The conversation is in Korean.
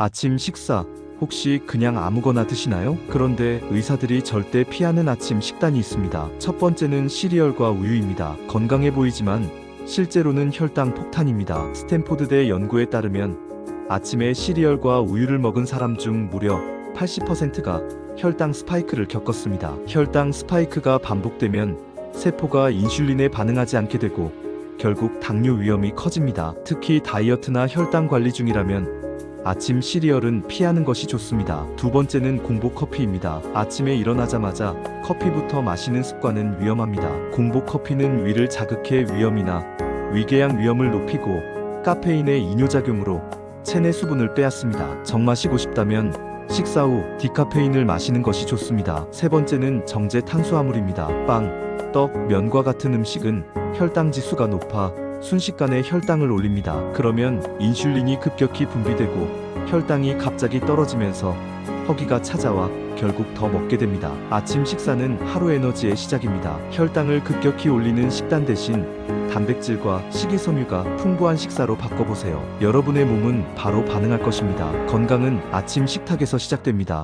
아침 식사 혹시 그냥 아무거나 드시나요? 그런데 의사들이 절대 피하는 아침 식단이 있습니다. 첫 번째는 시리얼과 우유입니다. 건강해 보이지만 실제로는 혈당 폭탄입니다. 스탠포드대 연구에 따르면 아침에 시리얼과 우유를 먹은 사람 중 무려 80%가 혈당 스파이크를 겪었습니다. 혈당 스파이크가 반복되면 세포가 인슐린에 반응하지 않게 되고 결국 당뇨 위험이 커집니다. 특히 다이어트나 혈당 관리 중이라면 아침 시리얼은 피하는 것이 좋습니다. 두 번째는 공복 커피입니다. 아침에 일어나자마자 커피부터 마시는 습관은 위험합니다. 공복 커피는 위를 자극해 위염이나 위궤양 위험을 높이고 카페인의 이뇨작용으로 체내 수분을 빼앗습니다. 정 마시고 싶다면 식사 후 디카페인을 마시는 것이 좋습니다. 세 번째는 정제 탄수화물입니다. 빵, 떡, 면과 같은 음식은 혈당 지수가 높아 순식간에 혈당을 올립니다. 그러면 인슐린이 급격히 분비되고 혈당이 갑자기 떨어지면서 허기가 찾아와 결국 더 먹게 됩니다. 아침 식사는 하루 에너지의 시작입니다. 혈당을 급격히 올리는 식단 대신 단백질과 식이섬유가 풍부한 식사로 바꿔보세요. 여러분의 몸은 바로 반응할 것입니다. 건강은 아침 식탁에서 시작됩니다.